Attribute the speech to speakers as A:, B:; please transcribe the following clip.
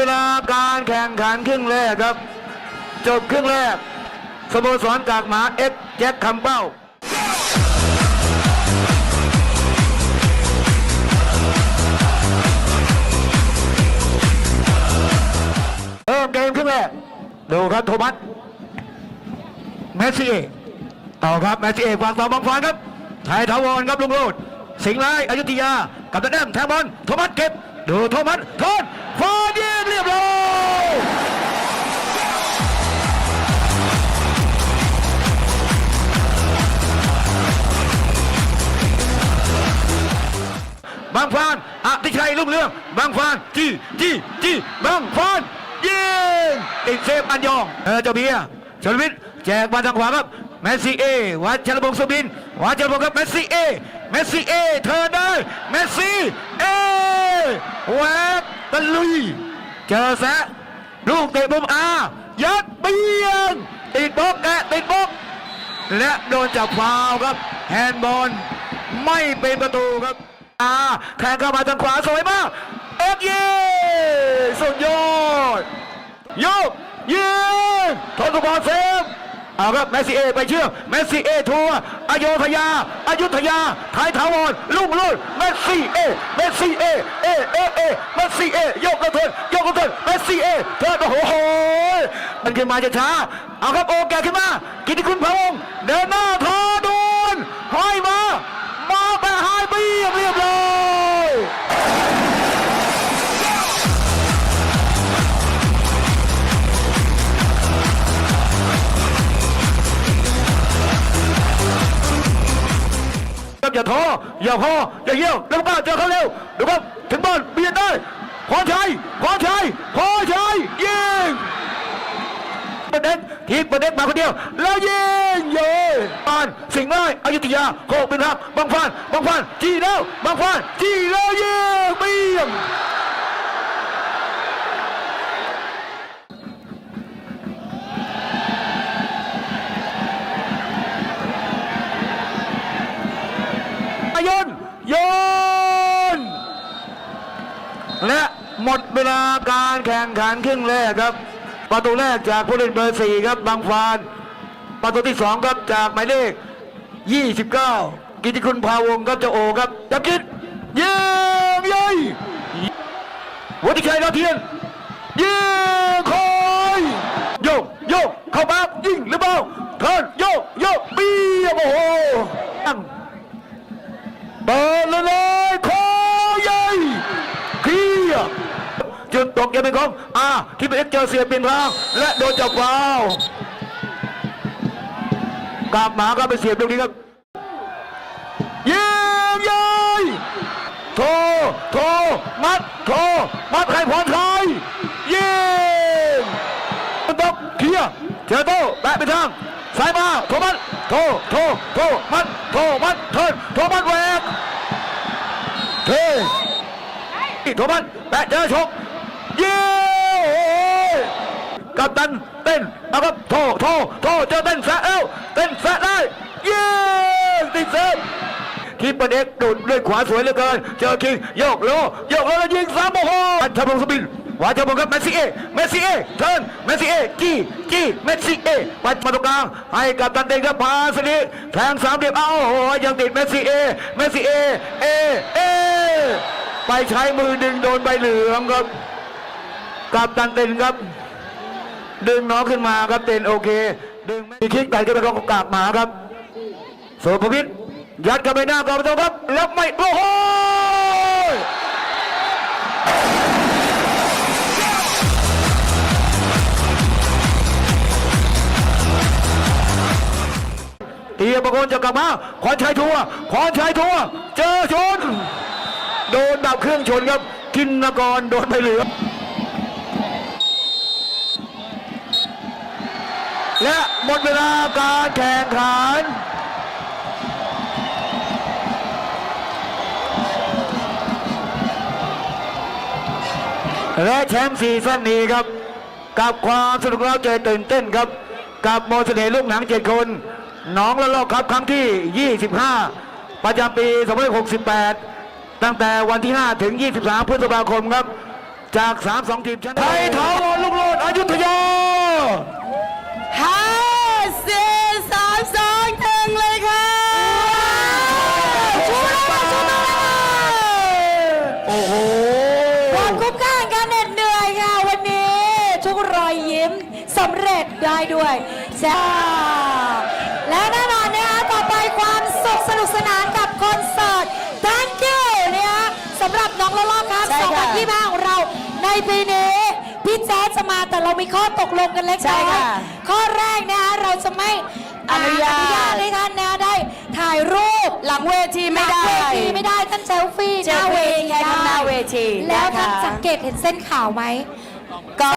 A: เวลาการแข่งขันครึ่งแรกครับ จบครึ่งแรกสโมสรกากหมาเอ็กแจ็คคำเป้าเริ่มเกมครึ่งแรกดูครับโทมัสเมสซี่เอเอครับเมสซี่เอฝากต่อบอลฟานครับไทยทาวรครับลุงโรดสิงห์ร้ายอยุธยากับตะแนมแทงบอลโทมัสเก็บ ดูโทมัสโทษฟาดยิง เรียบร้อยบางฟานอธิชัยลุ่งเรื่องบางฟานจี้จี้จี้บางฟานยิงติดเซฟอันยองเออเจ้าเบียร์ชลวิทย์แจกมาทางขวาครับเมสซี่เอวัชรพงศ์สุบินวัชรพงศ์ครับเมสซี่เอเมสซี่เอเธอได้เมสซี่เอแหวกตะลุย เจอแซะลูกเตะมุมอายัดเบียง ติดบล็อกแกะติดบล็อก และโดนจับฟาวครับ แฮนด์บอลไม่เป็นประตูครับอาแทงเข้ามาทางขวาสวยมากเอ็กยีสุดยอดยกยิงทศพรเซฟ เอาครับแมสซี่เอไปเชื่อมแมสซี่เอทัวร์อโยธยาอายุทยาไทยถาวรลุ่งลุ่นแมสซี่เอแมสซี่เอเอเอเอแมสซี่เอยกกระเทินยกกระเทินแมสซี่เอเทินโอ้โหมันขึ้นมาจะช้าเอาครับโอแกขึ้นมากิติคุณพงค์เดินหน้าทอน อย่าท้ออย่าพออย่าเยี่ยวเร็วบ้าเจอเขาเร็วเดูครับถึงบอลเบียดได้พอชัยพอชัยพอชัยยิงประเด็นทีมประเด็นมาคนเดียว แล้วยิงเย่ปานสิงห์น้อยอยุธยาโคกเป็นรับบางฟันบางฟันจี้แล้วบางฟันจี้แล้วยิงเบี้ยง หมดเวลาการแข่งขันครึ่งแรกครับ ประตูแรกจากผู้เล่นเบอร์สี่ครับบางฟาน ประตูที่สองครับจากหมายเลข 29 กิติคุณพาวงครับเจะโอครับจับกิดยิงยัยวัติชัยดาวเทียนยิงคอยโยกโยกเข้ามายิงหรือเปล่าเทินโยกโยกเบี้ยโอ้โหเปิดเลยเลยโคใหญ่เคลียร์ จุดตกยังเป็นของอ่าที่เป็นเอ็กเจอเสียเปลี่ยนทางและโดนจับฟาวกลับมาก็ไปเสียบตรงนี้ครับยิงใหญ่โทโทมัดโทมัดใครพรใครยิงตกเคลียร์เจอโตแบะไปทางสายมาโทมัดโทโทโทมัดโทมัดเทินโทมัดแหวกเทโทมัสแปะเจอชก เย้กับตันเต้นเอาครับโทโทโทเจอเต้นแสะเอ้าเต้นแสะได้เย้ติดเซฟทีมเปิดเอกโดดด้วยขวาสวยเหลือเกิน เจอคิงโยกโลโยกโลแล้วยิงสามโอ้โหอันทพงศ์สบินวาจาบงครับเมสซี่เอเมสซี่เอเทิร์นเมสซี่เอจี้จี้เมสซี่เอปัดมาตรงกลางให้กับตันเต้นครับพาสนีแทงสามเหลี่ยมเอ้าโอ้โหยังติดเมสซี่เอเมสซี่เอเอเอไปใช้มือดึงโดนใบเหลืองครับ กับตันเต็นครับ ดึงน้องขึ้นมาครับเต็นโอเค ดึงมีคิกไก่ก็เป็นของกาบหมาครับโสภวิทย์ยัดกับไปหน้ากรอบประตูครับแล้วไม่โอ้โหเตียประโคนจะกลับมาขอนชัยทัวขอนชัยทัวเจอชน โดนดับเครื่องชนครับ กินนกรโดนไปเหลือง และหมดเวลาการแข่งขันและแชมป์ซีซั่นนี้ครับ กับความสนุกเร้าใจตื่นเต้นครับ กับโมเสน่ลูกหนังเจ็ดคนน้องละลอกครับครั้งที่ 25 ประจำปี 2568 ตั้งแต่วันที่ 5 ถึง 23 พฤษภาคมครับ จาก3ามสองทีมชนไทยถาวรลูกโลดอยุธยา
B: สำเร็จได้ด้วยจ้าและแน่นอนนะคะต่อไปความสุขสนุกสนานกับคอนเสิร์ต Thank you นะคะสำหรับน้องละลอกครับ
C: ใช่ค่ะ
B: 2025ของเราในปีนี้ พี่แจ๊ดจะมาแต่เรามีข้อตกลงกันเล็ก
C: ใช่
B: น้อย
C: ค่ะ
B: ข้อแรกนะคะเราจะไม่
C: อนุญาต
B: อนุญาตให้ท่านนะได้ถ่ายรูป
C: หลังเวทีไม่ได้
B: หลังเวทีไม่ได้ท่านเซลฟี่ห
C: เซ
B: น้า
C: ลฟี่
B: เวที
C: แค่ข้างหน้าเวที
B: แล้ว
C: นะคะ
B: ท่านสังเกตเห็นเส้นขาวไหม